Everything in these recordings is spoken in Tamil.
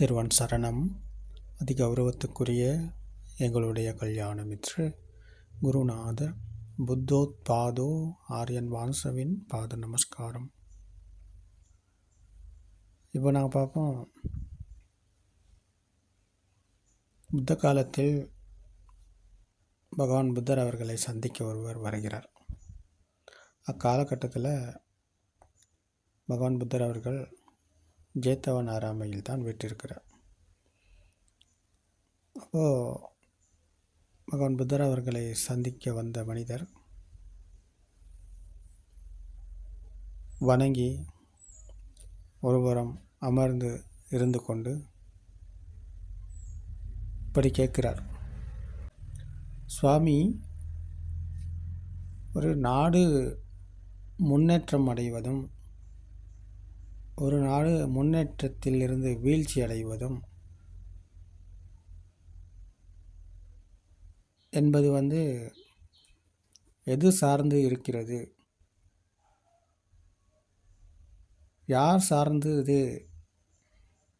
திருவன் சரணம். அதி கௌரவத்துக்குரிய எங்களுடைய கல்யாணம் என்று குருநாதர் புத்தோத்பாதோ ஆரியன் வான்சவின் பாத நமஸ்காரம். இப்போ நாங்கள் பார்ப்போம். புத்த காலத்தில் பகவான் புத்தர் அவர்களை சந்திக்க ஒருவர் வருகிறார். அக்காலகட்டத்தில் பகவான் புத்தர் அவர்கள் ஜேத்தவன் ஆராமையில் தான் விட்டிருக்கிறார். அப்போது பகவான் புத்தர் அவர்களை சந்திக்க வந்த மனிதர் வணங்கி ஒருபுறம் அமர்ந்து இருந்து கொண்டு இப்படி கேட்கிறார். சுவாமி ஒரு நாடு முன்னேற்றம் அடைவதும் ஒரு நாடு முன்னேற்றத்தில் இருந்து வீழ்ச்சி அடைவதும் என்பது வந்து எது சார்ந்து இருக்கிறது? யார் சார்ந்து இது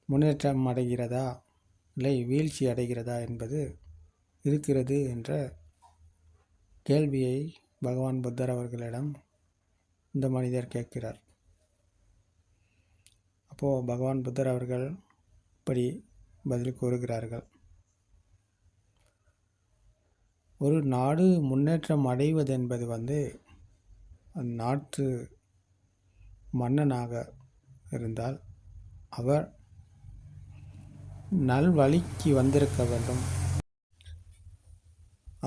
முன்னேற்றம் அடைகிறதா? இல்லை வீழ்ச்சி அடைகிறதா என்பது இருக்கிறது என்ற கேள்வியை பகவான் புத்தர் அவர்களிடம் இந்த மனிதர் கேட்கிறார். அப்போது பகவான் புத்தர் அவர்கள் இப்படி பதில் கூறுகிறார்கள். ஒரு நாடு முன்னேற்றம் அடைவது என்பது வந்து அந்நாட்டு மன்னனாக இருந்தால் அவர் நல்வழிக்கு வந்திருக்க வேண்டும்.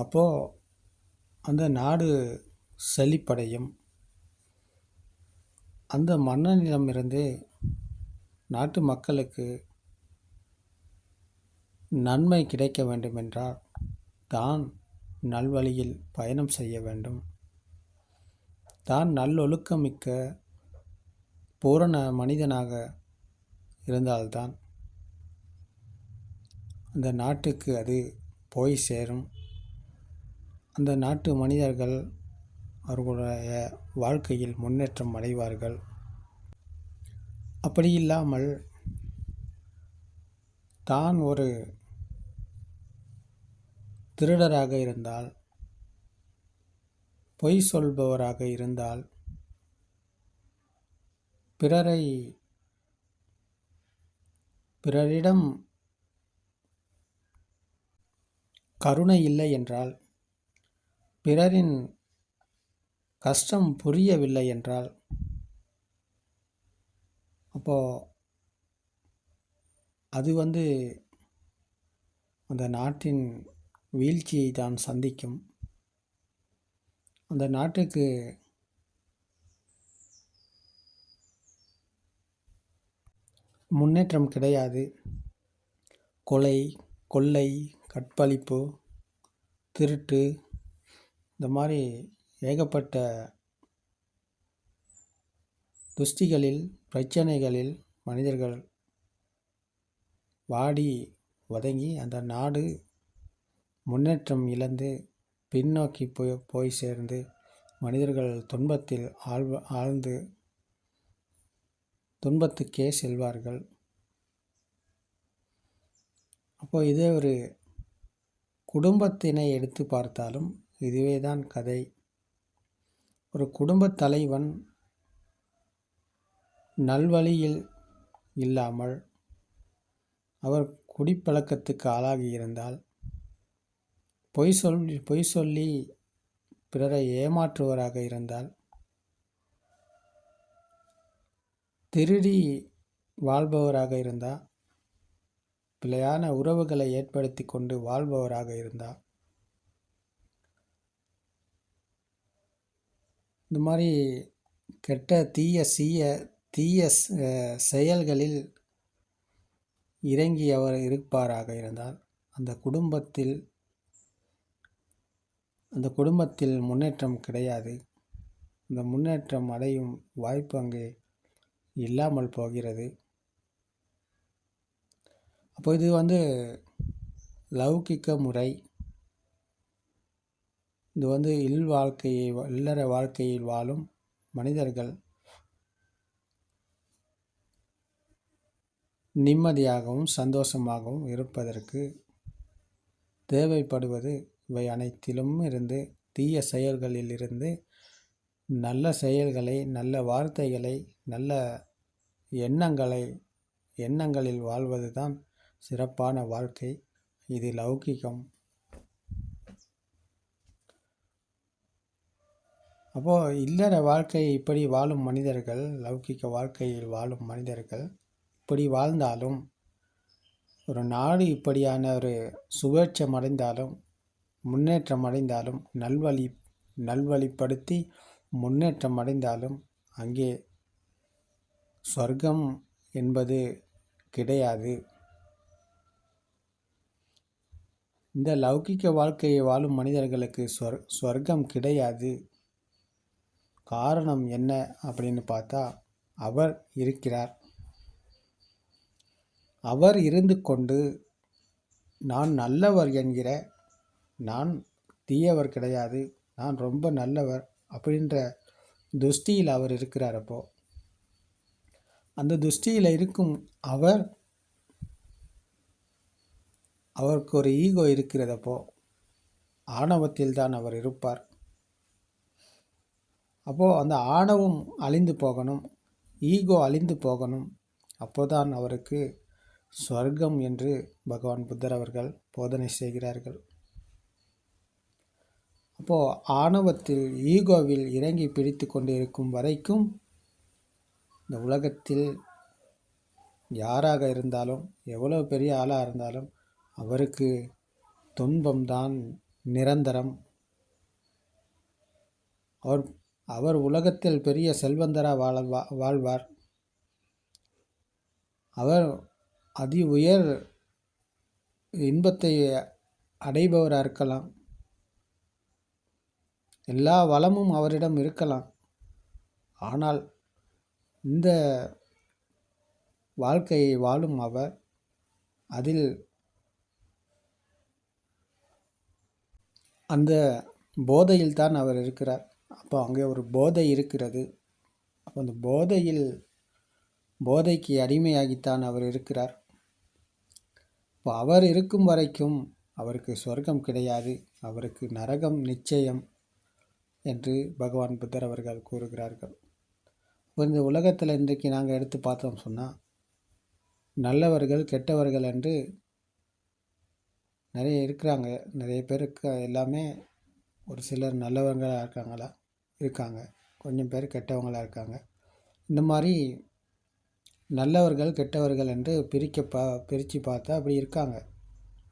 அப்போது அந்த நாடு செழிப்படையும். அந்த மன்னனிடமிருந்து நாட்டு மக்களுக்கு நன்மை கிடைக்க வேண்டுமென்றால் தான் நல்வழியில் பயணம் செய்ய வேண்டும். தான் நல்லொழுக்கமிக்க பூரண மனிதனாக இருந்தால்தான் அந்த நாட்டுக்கு அது போய் சேரும். அந்த நாட்டு மனிதர்கள் அவர்களுடைய வாழ்க்கையில் முன்னேற்றம் அடைவார்கள். அப்படி இல்லாமல் தான் ஒரு திருடராக இருந்தால் பொய் சொல்பவராக இருந்தால் பிறரை பிறரிடம் கருணை இல்லை என்றால் பிறரின் கஷ்டம் புரியவில்லை என்றால் அப்போது அது வந்து அந்த நாட்டின் வீழ்ச்சியை தான் சந்திக்கும். அந்த நாட்டுக்கு முன்னேற்றம் கிடையாது. கொலை கொள்ளை கற்பழிப்பு திருட்டு இந்த மாதிரி ஏகப்பட்ட துஷ்டிகளில் பிரச்சனைகளில் மனிதர்கள் வாடி வதங்கி அந்த நாடு முன்னேற்றம் இழந்து பின்னோக்கி போய் போய் சேர்ந்து மனிதர்கள் துன்பத்தில் ஆழ்வ ஆழ்ந்து துன்பத்துக்கே செல்வார்கள். அப்போது இதே ஒரு குடும்பத்தினை எடுத்து பார்த்தாலும் இதுவே தான் கதை. ஒரு குடும்பத் தலைவன் நல்வழியில் இல்லாமல் அவர் குடிப்பழக்கத்துக்கு ஆளாகி இருந்தால் பொய் சொல் பொய் சொல்லி பிறரை ஏமாற்றுவராக இருந்தால் திருடி வாழ்பவராக இருந்தால் பிழையான உறவுகளை ஏற்படுத்தி கொண்டு வாழ்பவராக இருந்தால். இந்த மாதிரி கெட்ட தீய சீய தீய செயல்களில் இறங்கி அவர் இருப்பாராக இருந்தால் அந்த குடும்பத்தில் அந்த குடும்பத்தில் முன்னேற்றம் கிடையாது. அந்த முன்னேற்றம் அடையும் வாய்ப்பு அங்கே இல்லாமல் போகிறது. அப்போ இது வந்து லௌகிக்க முறை. இது வந்து இல் வாழ்க்கையை இல்லற வாழ்க்கையில் வாழும் மனிதர்கள் நிம்மதியாகவும் சந்தோஷமாகவும் இருப்பதற்கு தேவைப்படுவது இவை அனைத்திலும் இருந்து தீய செயல்களிலிருந்து நல்ல செயல்களை நல்ல வார்த்தைகளை நல்ல எண்ணங்களை எண்ணங்களில் வாழ்வது தான் சிறப்பான வாழ்க்கை. இது லௌகிகம். அப்போது இல்லற வாழ்க்கையை இப்படி வாழும் மனிதர்கள் லௌகிக வாழ்க்கையில் வாழும் மனிதர்கள் இப்படி வாழ்ந்தாலும் ஒரு நாடு இப்படியான ஒரு சுபேட்சம் அடைந்தாலும் முன்னேற்றம் அடைந்தாலும் நல்வழி நல்வழிப்படுத்தி முன்னேற்றம் அடைந்தாலும் அங்கே சொர்க்கம் என்பது கிடையாது. இந்த லௌகிக்க வாழ்க்கையை வாழும் மனிதர்களுக்கு சொர் சொர்க்கம் கிடையாது. காரணம் என்ன அப்படின்னு பார்த்தா அவர் இருக்கிறார். அவர் இருந்து கொண்டு நான் நல்லவர் என்கிற நான் தீயவர் கிடையாது நான் ரொம்ப நல்லவர் அப்படின்ற துஷ்டியில் அவர் இருக்கிறார் அப்போ. அந்த துஷ்டியில் இருக்கும் அவர் அவருக்கு ஒரு ஈகோ இருக்கிறதப்போ ஆணவத்தில் தான் அவர் இருப்பார். அப்போது அந்த ஆணவம் அழிந்து போகணும் ஈகோ அழிந்து போகணும் அப்போதான் அவருக்கு ஸ்வர்க்கம் என்று பகவான் புத்தர் அவர்கள் போதனை செய்கிறார்கள். அப்போது ஆணவத்தில் ஈகோவில் இறங்கி பிடித்து கொண்டிருக்கும் வரைக்கும் இந்த உலகத்தில் யாராக இருந்தாலும் எவ்வளோ பெரிய ஆளாக இருந்தாலும் அவருக்கு துன்பம்தான் நிரந்தரம். அவர் அவர் உலகத்தில் பெரிய செல்வந்தராக வாழ வாழ்வார். அவர் அதி உயர் இன்பத்தை அடைபவராக இருக்கலாம். எல்லா வளமும் அவரிடம் இருக்கலாம். ஆனால் இந்த வாழ்க்கையை வாழும் அவர் அதில் அந்த போதையில் தான் அவர் இருக்கிறார். அப்போ அங்கே ஒரு போதை இருக்கிறது. அப்போ அந்த போதையில் போதைக்கு அடிமையாகித்தான் அவர் இருக்கிறார். இப்போ அவர் இருக்கும் வரைக்கும் அவருக்கு சொர்க்கம் கிடையாது. அவருக்கு நரகம் நிச்சயம் என்று பகவான் புத்தர் அவர்கள் கூறுகிறார்கள். இப்போ இந்த உலகத்தில் இன்றைக்கு நாங்கள் எடுத்து பார்த்தோம் சொன்னால் நல்லவர்கள் கெட்டவர்கள் என்று நிறைய இருக்கிறாங்க. நிறைய பேருக்கு எல்லாமே ஒரு சிலர் நல்லவர்களாக இருக்காங்களா? இருக்காங்க. கொஞ்சம் பேர் கெட்டவங்களாக இருக்காங்க. இந்த மாதிரி நல்லவர்கள் கெட்டவர்கள் என்று பிரிக்க பா பிரித்து பார்த்தா அப்படி இருக்காங்க.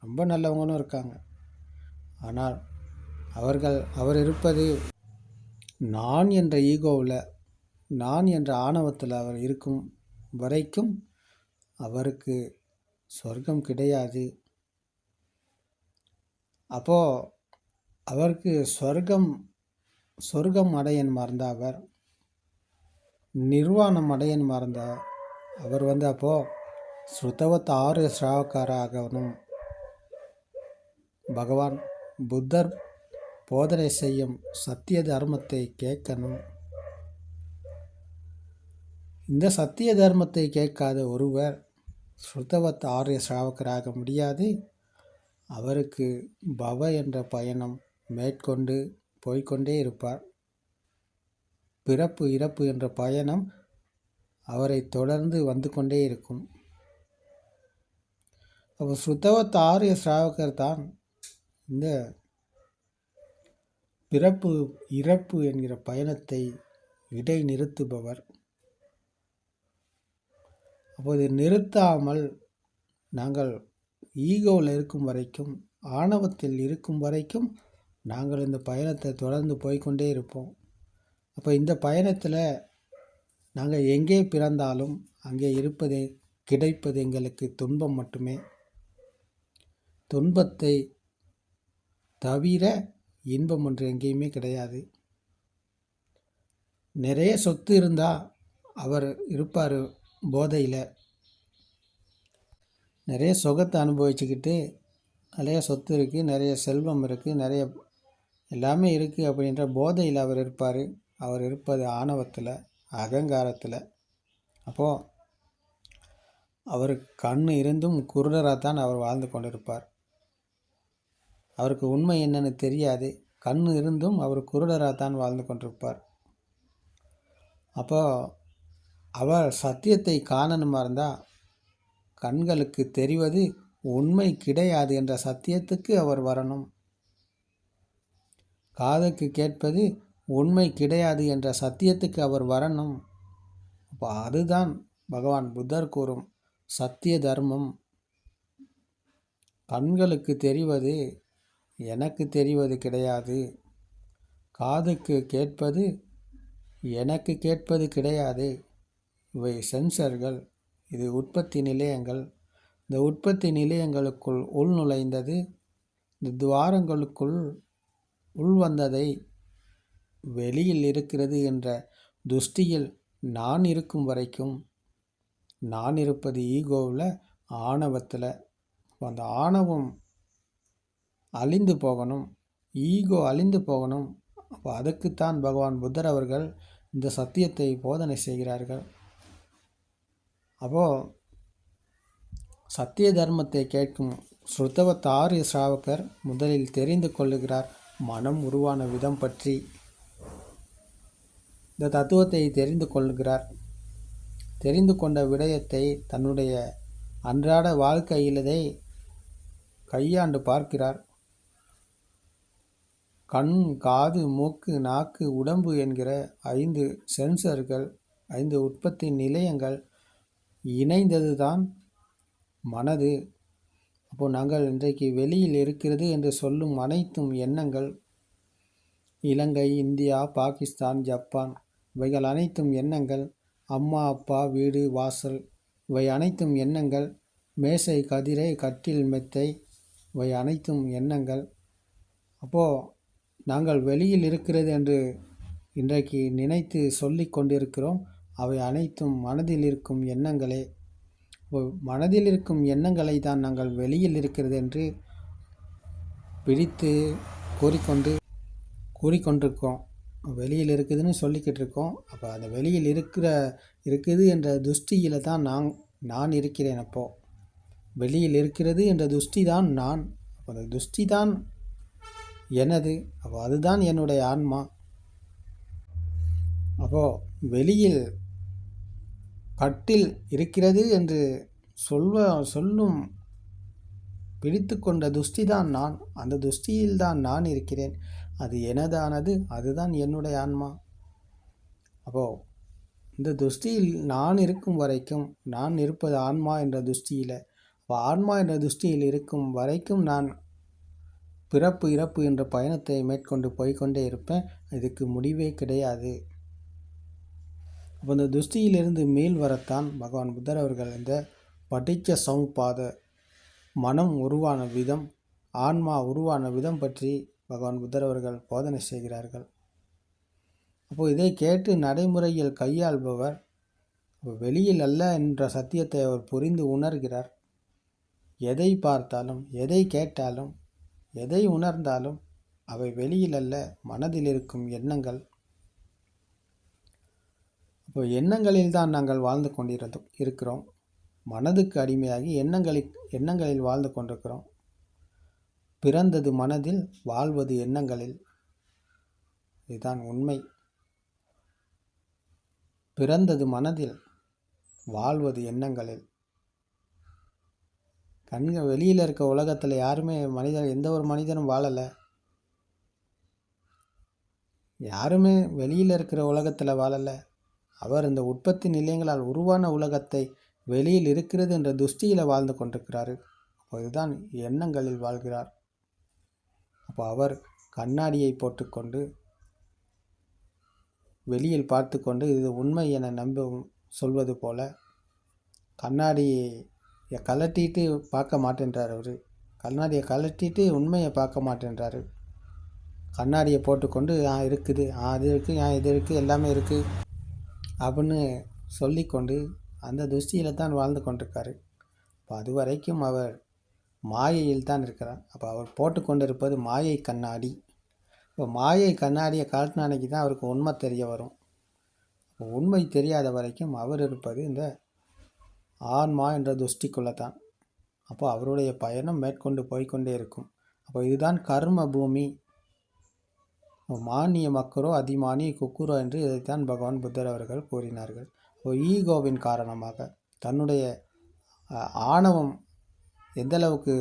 ரொம்ப நல்லவங்களும் இருக்காங்க. ஆனால் அவர்கள் அவர் இருப்பது நான் என்ற ஈகோவில் நான் என்ற ஆணவத்தில் அவர் இருக்கும் வரைக்கும் அவருக்கு சொர்க்கம் கிடையாது. அப்போது அவருக்கு சொர்க்கம் சொர்க்கம் அடையன் மறந்த அவர் நிர்வாணம் அடையன் மறந்த அவர் வந்து அப்போது ஸ்ருதவத் ஆறு ஸ்ராவக்காராகவும் பகவான் புத்தர் போதனை செய்யும் சத்திய தர்மத்தை கேட்கணும். இந்த சத்திய தர்மத்தை கேட்காத ஒருவர் ஸ்ருதவத் ஆரிய ஸ்ராவக்கராக முடியாது. அவருக்கு பவ என்ற பயணம் மேற்கொண்டு போய்கொண்டே இருப்பார். பிறப்பு இறப்பு என்ற பயணம் அவரை தொடர்ந்து வந்து கொண்டே இருக்கும். அப்போ சுத்தவத் ஆரிய ஸ்ராவகர் தான் இந்த பிறப்பு இறப்பு என்கிற பயணத்தை இடை நிறுத்துபவர். அப்போது நிறுத்தாமல் நாங்கள் ஈகோவில் இருக்கும் வரைக்கும் ஆணவத்தில் இருக்கும் வரைக்கும் நாங்கள் இந்த பயணத்தை தொடர்ந்து போய்கொண்டே இருப்போம். அப்போ இந்த பயணத்தில் நாங்கள் எங்கே பிறந்தாலும் அங்கே இருப்பது கிடைப்பது எங்களுக்கு துன்பம் மட்டுமே. துன்பத்தை தவிர இன்பம் ஒன்று எங்கேயுமே கிடையாது. நிறைய சொத்து இருந்தால் அவர் இருப்பார் போதையில். நிறைய சுகத்தை அனுபவிச்சுக்கிட்டு நிறைய சொத்து இருக்குது நிறைய செல்வம் இருக்குது நிறைய எல்லாமே இருக்குது அப்படின்ற போதையில் அவர் இருப்பார். அவர் இருப்பது ஆணவத்தில். அகங்காரத்தில். அப்போது அவருக்கு கண் இருந்தும் குருடராக தான் அவர் வாழ்ந்து கொண்டிருப்பார். அவருக்கு உண்மை என்னன்னு தெரியாது. கண் இருந்தும் அவர் குருடராக தான் வாழ்ந்து கொண்டிருப்பார். அப்போ அவர் சத்தியத்தை காணணுமா இருந்தால் கண்களுக்கு தெரிவது உண்மை கிடையாது என்ற சத்தியத்துக்கு அவர் வரணும். காதுக்கு கேட்பது உண்மை கிடையாது என்ற சத்தியத்துக்கு அவர் வரணும். அப்போ அதுதான் பகவான் புத்தர் கூறும் சத்திய தர்மம். கண்களுக்கு தெரிவது எனக்கு தெரிவது கிடையாது. காதுக்கு கேட்பது எனக்கு கேட்பது கிடையாது. இவை சென்சர்கள். இது உற்பத்தி நிலையங்கள். இந்த உற்பத்தி நிலையங்களுக்குள் உள்நுழைந்தது இந்த துவாரங்களுக்குள் உள் வந்ததை வெளியில் இருக்கிறது என்ற துஷ்டியில் நான் இருக்கும் வரைக்கும் நான் இருப்பது ஈகோவில் ஆணவத்தில். அந்த ஆணவம் அழிந்து போகணும் ஈகோ அழிந்து போகணும். அப்போ அதுக்குத்தான் பகவான் புத்தர் அவர்கள் இந்த சத்தியத்தை போதனை செய்கிறார்கள். அப்போது சத்திய தர்மத்தை கேட்கும் ஸ்ருத்தவத் ஆரிய ஸ்ராவகர் முதலில் தெரிந்து கொள்ளுகிறார். மனம் உருவான விதம் பற்றி இந்த தத்துவத்தை தெரிந்து கொள்கிறார். தெரிந்து கொண்ட விடயத்தை தன்னுடைய அன்றாட வாழ்க்கையிலதை கையாண்டு பார்க்கிறார். கண் காது மூக்கு நாக்கு உடம்பு என்கிற ஐந்து சென்சர்கள் ஐந்து உற்பத்தி நிலையங்கள் இணைந்தது தான் மனது. அப்போ நாங்கள் இன்றைக்கு வெளியில் இருக்கிறது என்று சொல்லும் அனைத்தும் எண்ணங்கள். இலங்கை இந்தியா பாகிஸ்தான் ஜப்பான் இவைகள் அனைத்தும் எண்ணங்கள். அம்மா அப்பா வீடு வாசல். இவை அனைத்தும் எண்ணங்கள். மேசை கதிரை கட்டில் மெத்தை. இவை அனைத்தும் எண்ணங்கள். அப்போது நாங்கள் வெளியில் இருக்கிறது என்று இன்றைக்கு நினைத்து சொல்லி கொண்டிருக்கிறோம். அவை அனைத்தும் மனதில் இருக்கும் எண்ணங்களே. மனதில் இருக்கும் எண்ணங்களை தான் நாங்கள் வெளியில் இருக்கிறது என்று பிடித்து கூறிக்கொண்டு கூறிக்கொண்டிருக்கோம். வெளியில் இருக்குதுன்னு சொல்லிக்கிட்டு இருக்கோம் அப்போ அந்த வெளியில் இருக்கிற இருக்குது என்ற துஷ்டியில் தான் நான் நான் இருக்கிறேன் அப்போது வெளியில் இருக்கிறது என்ற துஷ்டி தான் நான். அப்போ அந்த துஷ்டி தான் எனது. அப்போ அதுதான் என்னுடைய ஆன்மா. அப்போது வெளியில் கட்டில் இருக்கிறது என்று சொல்வ சொல்லும் பிடித்து கொண்ட துஷ்டி தான் நான். அந்த துஷ்டியில் தான் நான் இருக்கிறேன். அது எனதானது? அதுதான் என்னுடைய ஆன்மா. அப்போது இந்த துஷ்டியில் நான் இருக்கும் வரைக்கும் நான் இருப்பது ஆன்மா என்ற துஷ்டியில். அப்போ ஆன்மா என்ற துஷ்டியில் இருக்கும் வரைக்கும் நான் பிறப்பு இறப்பு என்ற பயணத்தை மேற்கொண்டு போய்கொண்டே இருப்பேன். இதுக்கு முடிவே கிடையாது. அப்போ இந்த துஷ்டியிலிருந்து மேல் வரத்தான் பகவான் புத்தர் அவர்கள் இந்த படிச்ச சமுப்பாத மனம் உருவான விதம் ஆன்மா உருவான விதம் பற்றி பகவான் புத்தர் அவர்கள் போதனை செய்கிறார்கள். அப்போது இதை கேட்டு நடைமுறையில் கையாள்பவர் வெளியில் அல்ல என்ற சத்தியத்தை அவர் புரிந்து உணர்கிறார். எதை பார்த்தாலும் எதை கேட்டாலும் எதை உணர்ந்தாலும் அவை வெளியில் அல்ல மனதில் இருக்கும் எண்ணங்கள். இப்போ எண்ணங்களில் தான் நாங்கள் வாழ்ந்து கொண்டிருந்தோம் இருக்கிறோம். மனதுக்கு அடிமையாகி எண்ணங்களில் எண்ணங்களில் வாழ்ந்து கொண்டிருக்கிறோம். பிறந்தது மனதில் வாழ்வது எண்ணங்களில். இதுதான் உண்மை. பிறந்தது மனதில் வாழ்வது எண்ணங்களில். கண்கள் வெளியில் இருக்க உலகத்தில் யாருமே மனிதன் எந்த ஒரு மனிதனும் வாழலை. யாருமே வெளியில் இருக்கிற உலகத்தில் வாழலை. அவர் இந்த உற்பத்தி நிலையங்களால் உருவான உலகத்தை வெளியில் இருக்கிறது என்ற துஷ்டியில் வாழ்ந்து கொண்டிருக்கிறார். இதுதான் எண்ணங்களில் வாழ்கிறார். அப்போ அவர் கண்ணாடியை போட்டுக்கொண்டு வெளியில் பார்த்து கொண்டு இது உண்மை என நம்ப சொல்வது போல கண்ணாடியை கலட்டிட்டு பார்க்க மாட்டேன்றார் அவர். கண்ணாடியை கலட்டிட்டு உண்மையை பார்க்க மாட்டேன்றார். கண்ணாடியை போட்டுக்கொண்டு ஆ இருக்குது. ஆ அது இருக்குது ஆ இது இருக்குது எல்லாமே இருக்குது அப்படின்னு சொல்லிக்கொண்டு அந்த துஷ்டியில் தான் வாழ்ந்து கொண்டிருக்காரு. இப்போ அது வரைக்கும் அவர் மாயையில் தான் இருக்கிறார் அப்போ அவர் போட்டுக்கொண்டிருப்பது இருப்பது மாயை கண்ணாடி. இப்போ மாயை கண்ணாடியை காட்டினானைக்கு அன்னைக்கு தான் அவருக்கு உண்மை தெரிய வரும். உண்மை தெரியாத வரைக்கும் அவர் இருப்பது இந்த ஆன்மா என்ற துஷ்டிக்குள்ளே தான். அப்போ அவருடைய பயணம் மேற்கொண்டு போய்க்கொண்டே இருக்கும். அப்போ இதுதான் கர்ம பூமி. மானிய மக்கரோ அதிமானி குக்குரோ என்று இதைத்தான் பகவான் புத்தர் அவர்கள் கூறினார்கள். இப்போ ஈகோவின் காரணமாக தன்னுடைய ஆணவம் எந்தளவுக்கு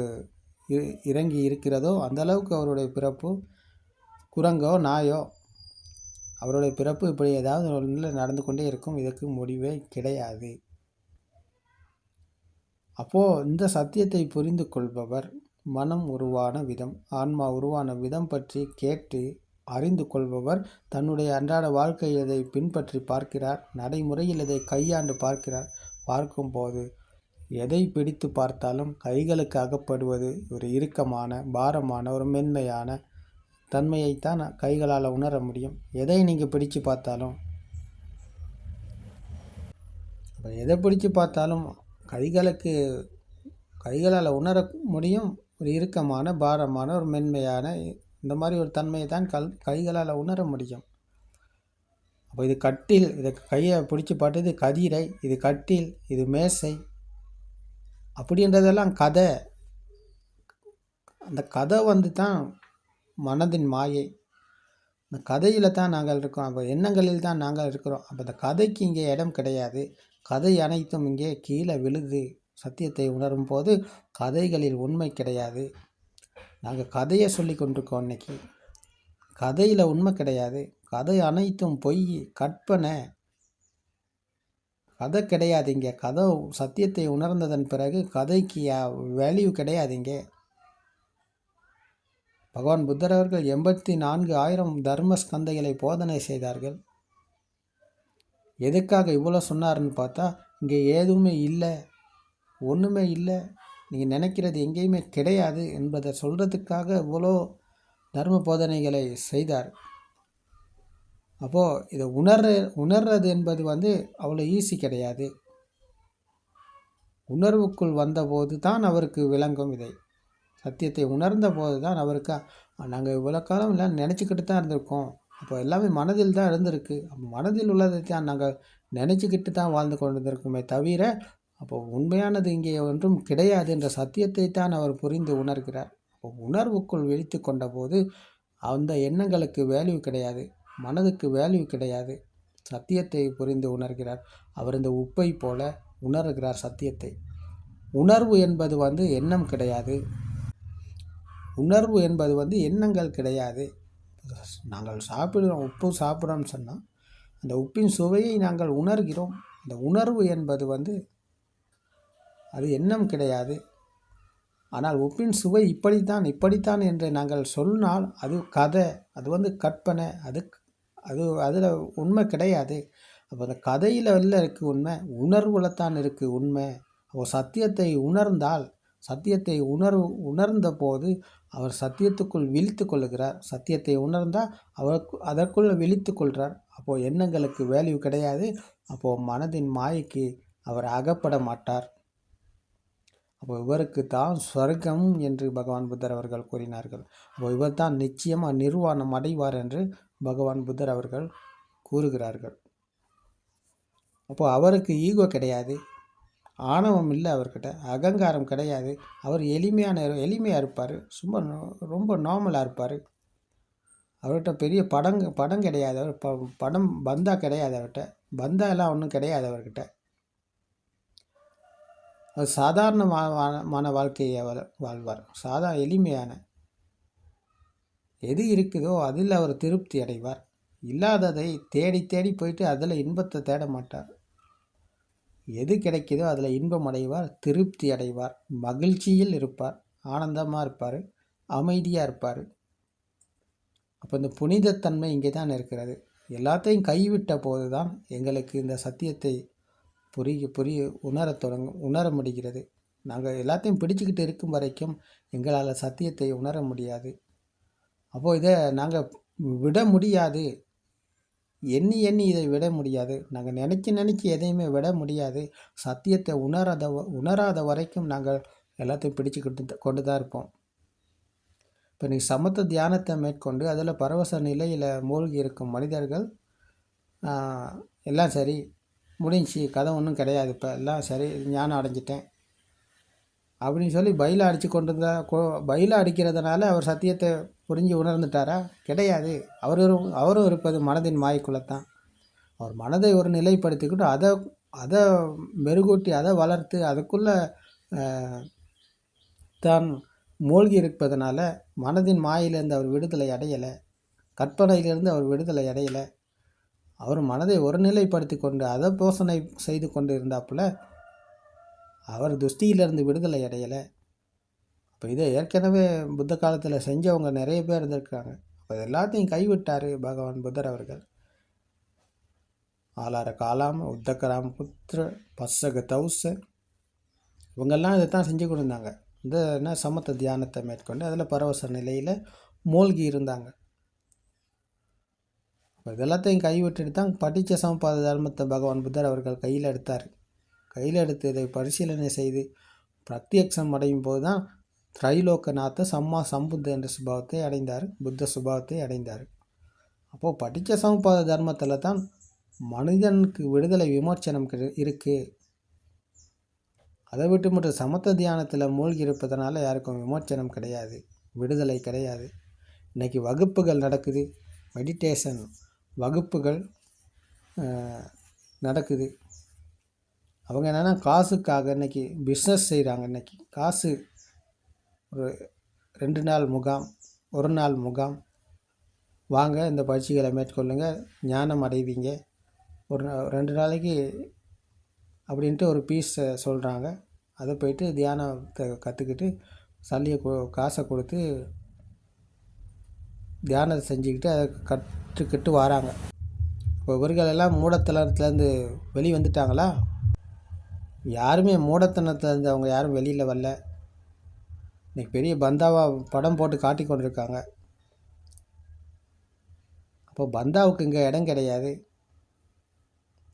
இ- இறங்கி இருக்கிறதோ அந்த அளவுக்கு அவருடைய பிறப்பு குரங்கோ நாயோ அவருடைய பிறப்பு இப்படி ஏதாவது ஒன்றில் நடந்து கொண்டே இருக்கும். இதற்கு முடிவே கிடையாது. அப்போது இந்த சத்தியத்தை புரிந்து கொள்பவர் மனம் உருவான விதம் ஆன்மா உருவான விதம் பற்றி கேட்டு அறிந்து கொள்பவர் தன்னுடைய அன்றாட வாழ்க்கையில் இதை பின்பற்றி பார்க்கிறார். நடைமுறையில் இதை கையாண்டு பார்க்கிறார். பார்க்கும்போது எதை பிடித்து பார்த்தாலும் கைகளுக்கு அகப்படுவது ஒரு இறுக்கமான பாரமான ஒரு மென்மையான தன்மையைத்தான் கைகளால் உணர முடியும். எதை நீங்கள் பிடிச்சு பார்த்தாலும்? அப்போ எதை பிடிச்சு பார்த்தாலும் கைகளுக்கு கைகளால் உணர முடியும். ஒரு இறுக்கமான பாரமான ஒரு மென்மையான இந்த மாதிரி ஒரு தன்மையை தான் கல் கைகளால் உணர முடியும். அப்போ இது கட்டில் இதை கையை பிடிச்சி பார்த்து இது கதிரை இது கட்டில் இது மேசை அப்படின்றதெல்லாம் கதை. அந்த கதை வந்து தான் மனதின் மாயை. இந்த கதையில் தான் நாங்கள் இருக்கோம். அப்போ எண்ணங்களில் தான் நாங்கள் இருக்கிறோம். அப்போ அந்த கதைக்கு இங்கே இடம் கிடையாது. கதை அனைத்தும் இங்கே கீழே விழுது. சத்தியத்தை உணரும் போது கதைகளில் உண்மை கிடையாது. நாங்கள் கதையை சொல்லி கொண்டிருக்கோம் இன்றைக்கி கதையில் உண்மை கிடையாது. கதை அனைத்தும் பொய் கற்பனை கதை கிடையாதுங்க. கதை சத்தியத்தை உணர்ந்ததன் பிறகு கதைக்கு வேல்யூ கிடையாதுங்க. பகவான் புத்தர் அவர்கள் எண்பத்தி நான்கு ஆயிரம் தர்ம ஸ்கந்தைகளை போதனை செய்தார்கள். எதுக்காக இவ்வளோ சொன்னார்னு பார்த்தா இங்கே எதுவுமே இல்லை. ஒன்றுமே இல்லை. நீங்கள் நினைக்கிறது எங்கேயுமே கிடையாது என்பதை சொல்கிறதுக்காக இவ்வளோ தர்ம போதனைகளை செய்தார். அப்போது இதை உணர்ற உணர்றது என்பது வந்து அவ்வளோ ஈஸி கிடையாது. உணர்வுக்குள் வந்தபோது தான் அவருக்கு விளங்கும் இதை. சத்தியத்தை உணர்ந்த போது தான் அவருக்கு நாங்கள் இவ்வளோ காலம் எல்லாம் நினச்சிக்கிட்டு தான் இருந்திருக்கோம். அப்போ எல்லாமே மனதில் தான் இருந்திருக்கு. அப்போ மனதில் உள்ளதை தான் நாங்கள் நினச்சிக்கிட்டு தான் வாழ்ந்து கொண்டிருக்கோமே தவிர அப்போ உண்மையானது இங்கே ஒன்றும் கிடையாது என்ற சத்தியத்தை தான் அவர் புரிந்து உணர்கிறார். அப்போ உணர்வுக்குள் விழித்து கொண்ட போது அந்த எண்ணங்களுக்கு வேல்யூ கிடையாது. மனதுக்கு வேல்யூ கிடையாது. சத்தியத்தை புரிந்து உணர்கிறார். அவர் இந்த உப்பை போல உணர்கிறார் சத்தியத்தை. உணர்வு என்பது வந்து எண்ணம் கிடையாது. உணர்வு என்பது வந்து எண்ணங்கள் கிடையாது. நாங்கள் சாப்பிடுறோம் உப்பு சாப்பிட்றோம்னு சொன்னால் அந்த உப்பின் சுவையை நாங்கள் உணர்கிறோம். அந்த உணர்வு என்பது வந்து அது எண்ணம் கிடையாது. ஆனால் உப்பின் சுவை இப்படித்தான் இப்படித்தான் என்று நாங்கள் சொன்னால் அது கதை. அது வந்து கற்பனை. அது அது அதில் உண்மை கிடையாது. அப்போ அந்த கதையில் வெளில இருக்குது உண்மை உணர்வில் தான் இருக்குது உண்மை. அப்போ சத்தியத்தை உணர்ந்தால் சத்தியத்தை உணர்வு உணர்ந்த போது அவர் சத்தியத்துக்குள் விழித்து கொள்ளுகிறார் சத்தியத்தை உணர்ந்தால் அவருக்கு அதற்குள் விழித்து கொள்கிறார். அப்போது எண்ணங்களுக்கு வேல்யூ கிடையாது. அப்போது மனதின் மாயைக்கு அவர் அகப்பட மாட்டார். அப்போ இவருக்கு தான் ஸ்வர்க்கம் என்று பகவான் புத்தர் அவர்கள் கூறினார்கள். அப்போ இவர் தான் நிச்சயமாக நிர்வாணம் அடைவார் என்று பகவான் புத்தர் அவர்கள் கூறுகிறார்கள். அப்போது அவருக்கு ஈகோ கிடையாது. ஆணவம் இல்லை அவர்கிட்ட. அகங்காரம் கிடையாது. அவர் எளிமையான எளிமையாக இருப்பார். சும்மா நோ- ரொம்ப நார்மலாக இருப்பார். அவர்கிட்ட பெரிய படம் படம் கிடையாது. அவர் ப படம் பந்தா கிடையாது அவர்கிட்ட. பந்தா எல்லாம் ஒன்றும் கிடையாது அவர்கிட்ட. அவர் சாதாரணமான வாழ்க்கையை அவர் வாழ்வார். சாதா எளிமையான எது இருக்குதோ அதில் அவர் திருப்தி அடைவார். இல்லாததை தேடி தேடி போயிட்டு அதில் இன்பத்தை தேட மாட்டார். எது கிடைக்குதோ அதில் இன்பம் அடைவார் திருப்தி அடைவார் மகிழ்ச்சியில் இருப்பார் ஆனந்தமாக இருப்பார் அமைதியாக இருப்பார். அப்போ இந்த புனிதத்தன்மை இங்கே தான் இருக்கிறது. எல்லாத்தையும் கைவிட்ட போது தான் எங்களுக்கு இந்த சத்தியத்தை புரிய புரிய உணரத் தொடங்க உணர முடிகிறது. நாங்கள் எல்லாத்தையும் பிடிச்சிக்கிட்டு இருக்கும் வரைக்கும் எங்களால் சத்தியத்தை உணர முடியாது. அப்போது இதை நாங்கள் விட முடியாது. எண்ணி எண்ணி இதை விட முடியாது. நாங்கள் நினச்சி நினச்சி எதையுமே விட முடியாது. சத்தியத்தை உணராத வ- உணராத வரைக்கும் நாங்கள் எல்லாத்தையும் பிடிச்சிக்கிட்டு கொண்டு தான் இருப்போம். இப்போ நீ சமத்த தியானத்தை மேற்கொண்டு அதில் பரவச நிலையில் மூழ்கி இருக்கும் மனிதர்கள் எல்லாம் சரி. முடிஞ்சுச்சு. கதை ஒன்றும் கிடையாது. இப்போ எல்லாம் சரி. ஞானம் அடைஞ்சிட்டேன். அப்படின்னு சொல்லி பயில அடித்து கொண்டு இருந்தா பயில அடிக்கிறதுனால அவர் சத்தியத்தை புரிஞ்சு உணர்ந்துட்டாரா? கிடையாது. அவரும் அவரும் இருப்பது மனதின் மாய்க்குள்ளத்தான். அவர் மனதை ஒரு நிலைப்படுத்திக்கிட்டு அதை அதை மெருகூட்டி அதை வளர்த்து அதுக்குள்ளே தான் மூழ்கி இருப்பதனால மனதின் மாயிலிருந்து அவர் விடுதலை அடையலை. கற்பனையிலிருந்து அவர் விடுதலை அடையலை. அவர் மனதை ஒருநிலைப்படுத்தி கொண்டு அதை போஷணை செய்து கொண்டு இருந்தாப்புல அவர் துஷ்டியிலிருந்து விடுதலை அடையலை. இப்போ இதை ஏற்கனவே புத்த காலத்தில் செஞ்சவங்க நிறைய பேர் இருந்திருக்காங்க அப்போ எல்லாத்தையும் கைவிட்டார் பகவான் புத்தர் அவர்கள். ஆலார காலாம் உத்தகராம் புத்திர பசக தௌச. இவங்கெல்லாம் இதை தான் செஞ்சு கொடுத்தாங்க இந்த என்ன சமத்த தியானத்தை மேற்கொண்டு அதில் பரவச நிலையில் மூழ்கி இருந்தாங்க. அப்போ இதெல்லாத்தையும் கைவிட்டுட்டு தான் படித்த சமபாத தர்மத்தை பகவான் புத்தர் அவர்கள் கையில் எடுத்தார். கையில் எடுத்து இதை பரிசீலனை செய்து பிரத்யக்ஷம் அடையும் போது தான் திரைலோக்கநாத சம்மா சம்புத்த என்ற சுபாவத்தை அடைந்தார். புத்த சுபாவத்தை அடைந்தார். அப்போது படித்த சமபாத தர்மத்தில் தான் மனிதனுக்கு விடுதலை விமோச்சனம் இருக்குது அதை விட்டு மட்டும் சமத்த தியானத்தில் மூழ்கி இருப்பதனால யாருக்கும் விமோச்சனம் கிடையாது விடுதலை கிடையாது. இன்றைக்கி வகுப்புகள் நடக்குது மெடிடேஷன் வகுப்புகள் நடக்குது. அவங்க என்னென்னா காசுக்காக இன்றைக்கி பிஸ்னஸ் செய்கிறாங்க இன்றைக்கி காசு ஒரு ரெண்டு நாள் முகாம் ஒரு நாள் முகாம். வாங்க இந்த பயிற்சிகளை மேற்கொள்ளுங்கள் ஞானம் அடைவீங்க. ஒரு ரெண்டு நாளைக்கு அப்படின்ட்டு ஒரு பீஸ் சொல்கிறாங்க அதை போயிட்டு தியானத்தை கற்றுக்கிட்டு சல்லியை காசை கொடுத்து தியானத்தை செஞ்சுக்கிட்டு அதை கற்றுக்கிட்டு வராங்க. இப்போ இவர்களெல்லாம் மூடத்தனத்துலேருந்து வெளி வந்துட்டாங்களா? யாருமே மூடத்தனத்துலேருந்து அவங்க யாரும் வெளியில் வரல. இன்றைக்கி பெரிய பந்தாவாக படம் போட்டு காட்டி கொண்டிருக்காங்க. அப்போ பந்தாவுக்கு இங்கே இடம் கிடையாது.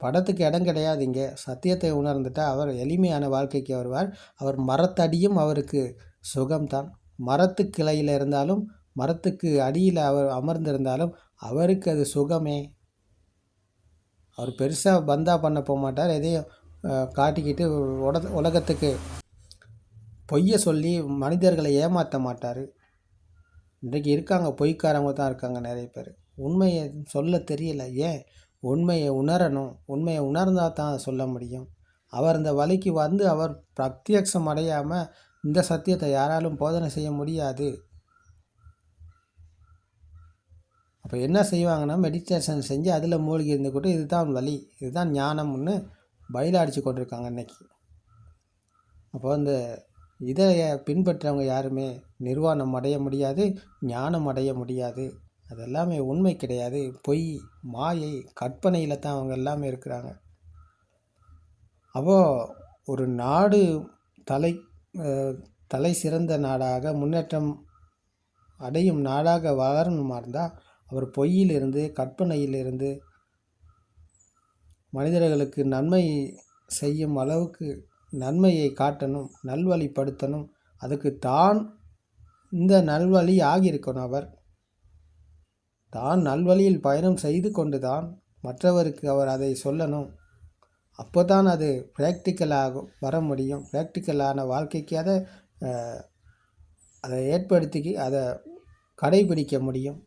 படத்துக்கு இடம் கிடையாது இங்கே. சத்தியத்தை உணர்ந்துட்டால் அவர் எளிமையான வாழ்க்கைக்கு வருவார். அவர் மரத்தடியும் அவருக்கு சுகம்தான். மரத்து கிளையில் இருந்தாலும் மரத்துக்கு அடியில் அவர் அமர்ந்திருந்தாலும் அவருக்கு அது சுகமே. அவர் பெருசாக பந்தா பண்ண போக மாட்டார் எதையும் காட்டிக்கிட்டு உட உலகத்துக்கு பொய்யை சொல்லி மனிதர்களை ஏமாற்ற மாட்டார். இன்றைக்கு இருக்காங்க பொய்க்காரவங்க தான் இருக்காங்க நிறைய பேர். உண்மையை சொல்ல தெரியல. ஏன்? உண்மையை உணரணும். உண்மையை உணர்ந்தால் தான் சொல்ல முடியும். அவர் இந்த வழிக்கு வந்து அவர் பிரத்யக்ஷம் அடையாமல் இந்த சத்தியத்தை யாராலும் போதனை செய்ய முடியாது. அப்போ என்ன செய்வாங்கன்னா மெடிடேஷன் செஞ்சு அதில் மூழ்கி இருந்துக்கிட்டு இதுதான் வழி இதுதான் ஞானம்னு பயிலாடிச்சு கொண்டிருக்காங்க இன்றைக்கி அப்போ இந்த இதை பின்பற்றவங்க யாருமே? நிர்வாணம் அடைய முடியாது ஞானம் அடைய முடியாது. அது எல்லாமே உண்மை கிடையாது. பொய் மாயை கற்பனையில் தான் அவங்க எல்லாமே இருக்கிறாங்க. அப்போது ஒரு நாடு தலை தலை சிறந்த நாடாக முன்னேற்றம் அடையும் நாடாக வளரணுமா இருந்தால் அவர் பொய்யிலிருந்து கற்பனையிலிருந்து மனிதர்களுக்கு நன்மை செய்யும் அளவுக்கு நன்மையை காட்டணும் நல்வழிப்படுத்தணும். அதுக்கு தான் இந்த நல்வழி ஆகியிருக்கணும் அவர். தான் நல்வழியில் பயணம் செய்து கொண்டு தான் மற்றவருக்கு அவர் அதை சொல்லணும். அப்போ தான் அது ப்ராக்டிக்கலாக வர முடியும். ப்ராக்டிக்கலான வாழ்க்கைக்கு அதை அதை ஏற்படுத்தி அதை கடைபிடிக்க முடியும்.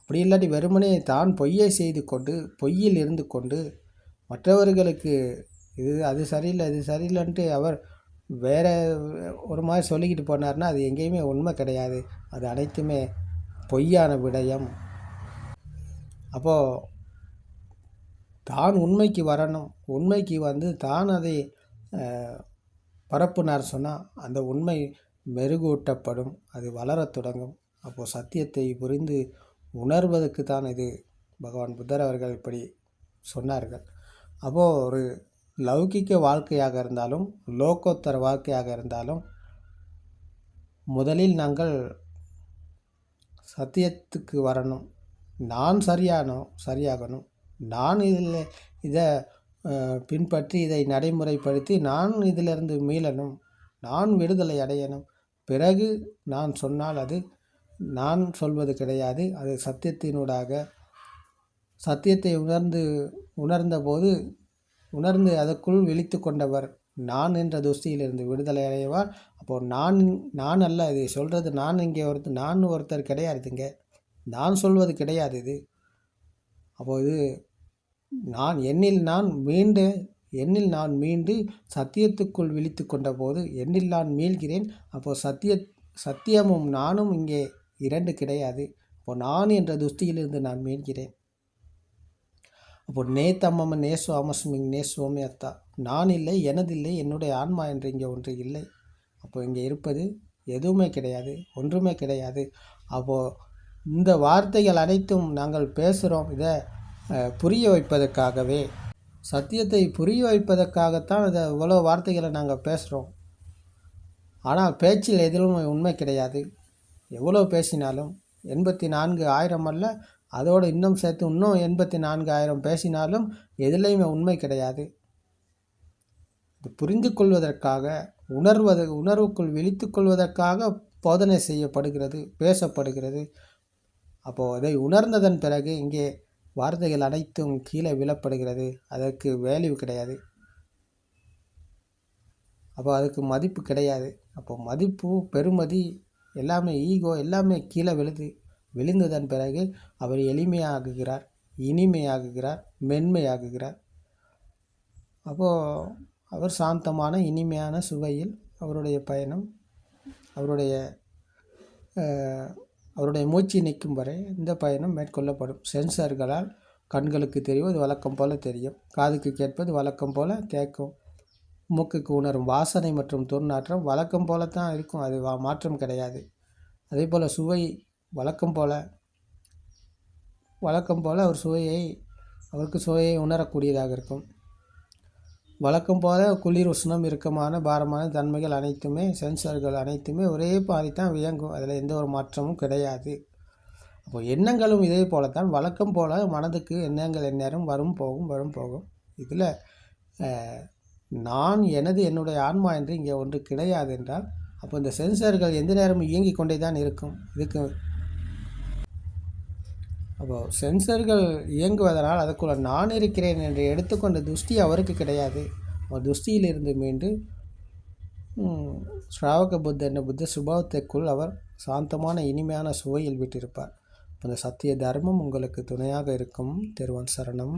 அப்படி இல்லாட்டி வெறுமனே தான் பொய்யை செய்து கொண்டு பொய்யில் இருந்து கொண்டு மற்றவர்களுக்கு இது அது சரியில்லை இது சரியில்லைன்ட்டு அவர் வேறு ஒரு மாதிரி சொல்லிக்கிட்டு போனார்னா அது எங்கேயுமே உண்மை கிடையாது. அது அனைத்துமே பொய்யான விடயம். அப்போது தான் உண்மைக்கு வரணும். உண்மைக்கு வந்து தான் அதை பரப்புனார் சொன்னால் அந்த உண்மை மெருகூட்டப்படும். அது வளரத் தொடங்கும். அப்போது சத்தியத்தை புரிந்து உணர்வதற்கு தான் இது. பகவான் புத்தர் அவர்கள் இப்படி சொன்னார்கள். அப்போது ஒரு லௌகிக்க வாழ்க்கையாக இருந்தாலும் லோகோத்தர வாழ்க்கையாக இருந்தாலும் முதலில் நாங்கள் சத்தியத்துக்கு வரணும். நான் சரியானோ சரியாகணும். நான் இதில் இதை பின்பற்றி இதை நடைமுறைப்படுத்தி நான் இதிலிருந்து மீளணும். நான் விடுதலை அடையணும். பிறகு நான் சொன்னால் அது நான் சொல்வது கிடையாது. அது சத்தியத்தினூடாக சத்தியத்தை உணர்ந்து உணர்ந்தபோது உணர்ந்து அதற்குள் விழித்து கொண்டவர். நான் என்ற துஷ்டியிலிருந்து விடுதலை அடைவார். அப்போது நான் நான் அல்ல இது சொல்கிறது நான் இங்கே ஒருத்தர் நான் ஒருத்தர் கிடையாதுங்க. நான் சொல்வது கிடையாது இது. அப்போது இது நான் என்னில் நான் மீண்டு என்னில் நான் மீண்டு சத்தியத்துக்குள் விழித்து கொண்ட போது என்னில் நான் மீள்கிறேன். அப்போது சத்திய சத்தியமும் நானும் இங்கே இரண்டு கிடையாது. அப்போ நான் என்ற துஷ்டியிலிருந்து நான் மீள்கிறேன். அப்போ நே சுவாமஸ்மிங் நே சுவாமி அத்தா நான் இல்லை எனதில்லை என்னுடைய ஆன்மா என்று இங்கே ஒன்று இல்லை. அப்போ இங்கே இருப்பது எதுவுமே கிடையாது ஒன்றுமே கிடையாது. அப்போது இந்த வார்த்தைகள் அனைத்தும் நாங்கள் பேசுகிறோம். இதை புரிய வைப்பதற்காகவே சத்தியத்தை புரிய வைப்பதற்காகத்தான் இதை இவ்வளோ வார்த்தைகளை நாங்கள் பேசுகிறோம். ஆனால் பேச்சில் எதிலும் உண்மை கிடையாது. எவ்வளோ பேசினாலும் எண்பத்தி நான்கு ஆயிரம் அல்ல அதோடு இன்னும் சேர்த்து இன்னும் எண்பத்தி நான்காயிரம் பேசினாலும் எதுலேயுமே உண்மை கிடையாது. இது புரிந்து கொள்வதற்காக உணர்வது உணர்வுக்குள் விழித்து கொள்வதற்காக போதனை செய்யப்படுகிறது பேசப்படுகிறது. அப்போது அதை உணர்ந்ததன் பிறகு இங்கே வார்த்தைகள் அனைத்தும் கீழே விழப்படுகிறது. அதற்கு வேல்யூ கிடையாது. அப்போ அதுக்கு மதிப்பு கிடையாது. அப்போ மதிப்பு பெருமதி எல்லாமே ஈகோ எல்லாமே கீழே விழுது. விழுந்ததன் பிறகு அவர் எளிமையாகுகிறார் இனிமையாகுகிறார் மென்மையாகுகிறார். அப்போது அவர் சாந்தமான இனிமையான சுவையில் அவருடைய பயணம் அவருடைய அவருடைய மூச்சு நிற்கும் வரை இந்த பயணம் மேற்கொள்ளப்படும். சென்சார்களால் கண்களுக்கு தெரிவது வழக்கம் போல தெரியும். காதுக்கு கேட்பது வழக்கம் போல கேட்கும். மூக்குக்கு உணரும் வாசனை மற்றும் துர்நாற்றம் வழக்கம் போல தான் இருக்கும். அது வா- மாற்றம் கிடையாது. அதே போல் சுவை வழக்கம் போல வழக்கம் போல் அவர் சுவையை அவருக்கு சுவையை உணரக்கூடியதாக இருக்கும். வழக்கம் போல குளிர் உஷ்ணம் இறுக்கமான பாரமான தன்மைகள் அனைத்துமே சென்சார்கள் அனைத்துமே ஒரே பாதி தான் வியங்கும் அதில் எந்த ஒரு மாற்றமும் கிடையாது. அப்போ எண்ணங்களும் இதே போல தான் வழக்கம் போல் மனதுக்கு எண்ணங்கள் எந்நேரம் வரும் போகும் வரும் போகும். இதில் நான் எனது என்னுடைய ஆன்மா என்று இங்கே ஒன்று கிடையாது என்றால் அப்போ இந்த சென்சார்கள் எந்த நேரமும் இயங்கிக் கொண்டே தான் இருக்கும். இதுக்கு அப்போ சென்சர்கள் இயங்குவதனால் அதுக்குள்ள நான் இருக்கிறேன் என்று எடுத்துக்கொண்ட துஷ்டி அவருக்கு கிடையாது. அவர் துஷ்டியிலிருந்து மீண்டு ஸ்ராவக புத்த என்ற புத்த சுபாவத்திற்குள் அவர் சாந்தமான இனிமையான சுவையில் விட்டிருப்பார். அந்த சத்திய தர்மம் உங்களுக்கு துணையாக இருக்கும். திருவன் சரணம்.